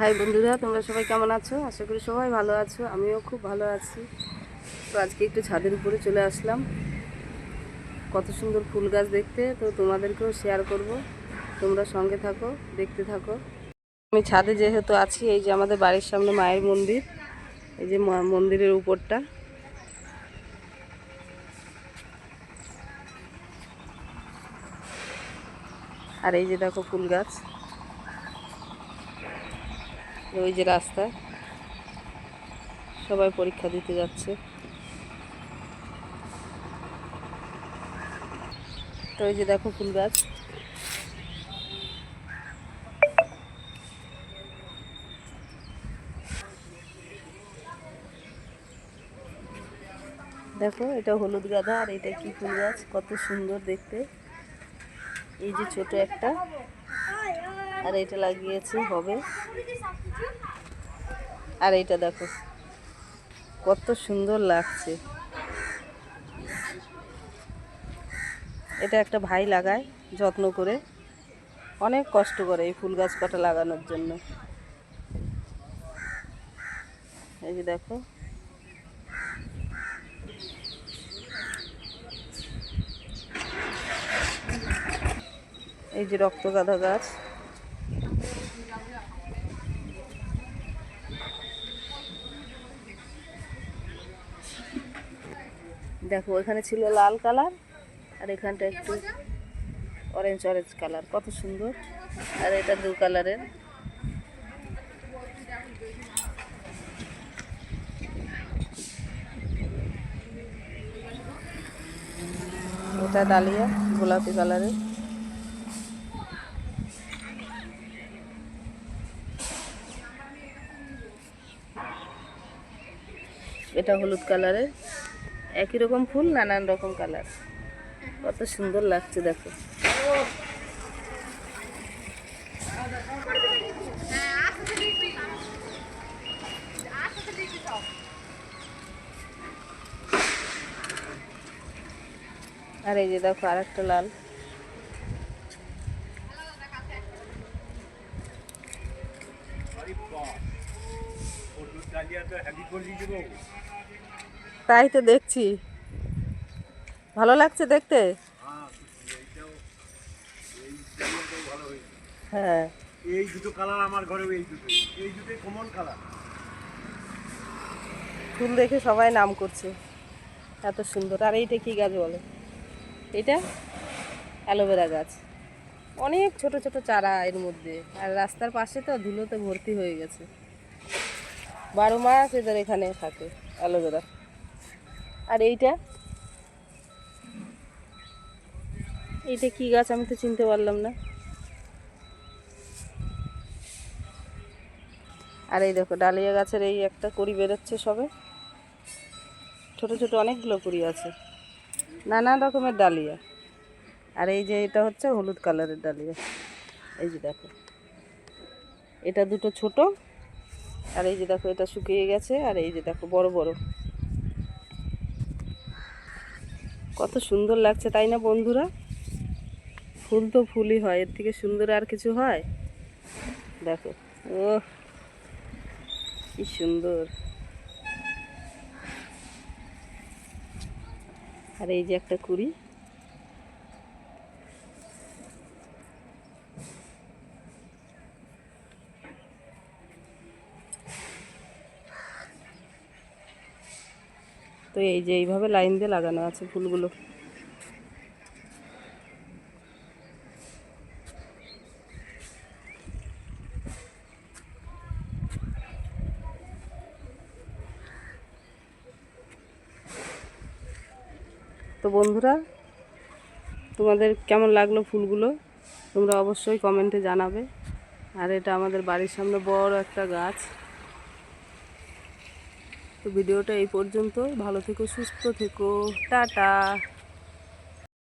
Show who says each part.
Speaker 1: High বন্ধুরা, তোমরা সবাই কেমন আছো? আশা করি সবাই ভালো আছো, আমিও খুব ভালো আছি। তো আজকে একটু ছাদের উপরে চলে আসলাম। কত সুন্দর ফুল গাছ দেখতে, তো তোমাদেরকেও শেয়ার করব। তোমরা সঙ্গে থাকো, দেখতে থাকো। আমি ছাদে যেহেতু আছি, এই যে আমাদের বাড়ির সামনে মায়ের মন্দির, এই যে মন্দিরের উপরটা। আর এই যে দেখো ফুল গাছ। ওই যে রাস্তা। সবাই পরীক্ষা দিতে যাচ্ছে। তো ওই যে দেখো ফুল গাছ। দেখো, এটা হলুদ গাঁদা আর এটা কি ফুল গাছ? কত সুন্দর দেখতে। এই যে ছোট একটা। আর এটা লাগিয়েছে, হবে। আর এটা দেখো, কত সুন্দর লাগছে। এটা একটা ভাই লাগায় যত্ন করে, অনেক কষ্ট করে এই ফুল গাছ কটা লাগানোর জন্য। এই যে দেখো, এই যে রক্তগাঁদা গাছ। দেখো, এখানে ছিল লাল কালার, আর এখানটা একটু অরেঞ্জ অরেঞ্জ কালার। কত সুন্দর। আর এটা দু কালারের। এটা ডালিয়া, গোলাপি কালারের। এটা হলুদ কালারের। একই রকম ফুল, নানান রকম কালার কত সুন্দর লাগছে দেখো। আর এই যে দেখো আর একটা লাল। তাই তো দেখছি। ভালো লাগছে দেখতে? হ্যাঁ।
Speaker 2: এই দুটো কালার আমার ঘরেও এই দুটো এই দুটো কমন কালার
Speaker 1: ফুল দেখে সবাই নাম করছে। এত সুন্দর। আর এইটা কি গাছ বলে? এটা অ্যালোভেরা গাছ। অনেক ছোট ছোট চারা এর মধ্যে। আর রাস্তার পাশে তো ধুলোতে ভর্তি হয়ে গেছে। বারো মাস এদের এখানে থাকে অ্যালোভেরা। আর এইটা? এইটা কি গাছ? আমি তো চিনতে পারলাম না। আর এই দেখো, ডালিয়া গাছের এই একটা কড়ি বেরোচ্ছে সবে। ছোট ছোট অনেকগুলো কুড়ি আছে। নানান রকমের ডালিয়া। আর এই যে এটা হচ্ছে হলুদ কালারের ডালিয়া। এই যে দেখো। এটা দুটো ছোট। আর এই যে দেখো, এটা শুকিয়ে গেছে। আর এই যে দেখো, বড় বড়। কত সুন্দর লাগছে, তাই না বন্ধুরা? ফুল তো ফুলই হয়, এর থেকে সুন্দর আর কিছু হয়? দেখো ও কি সুন্দর। আর এই যে একটা কুড়ি তো এই যে এইভাবে লাইন দিয়ে লাগানো আছে ফুলগুলো। তো বন্ধুরা, তোমাদের কেমন লাগল ফুলগুলো? তোমরা অবশ্যই কমেন্টে জানাবে। আর এটা আমাদের বাড়ির সামনে বড় একটা গাছ। তো ভিডিওটা এই পর্যন্ত ভালো থেকো সুস্থ থেকো। টাটা।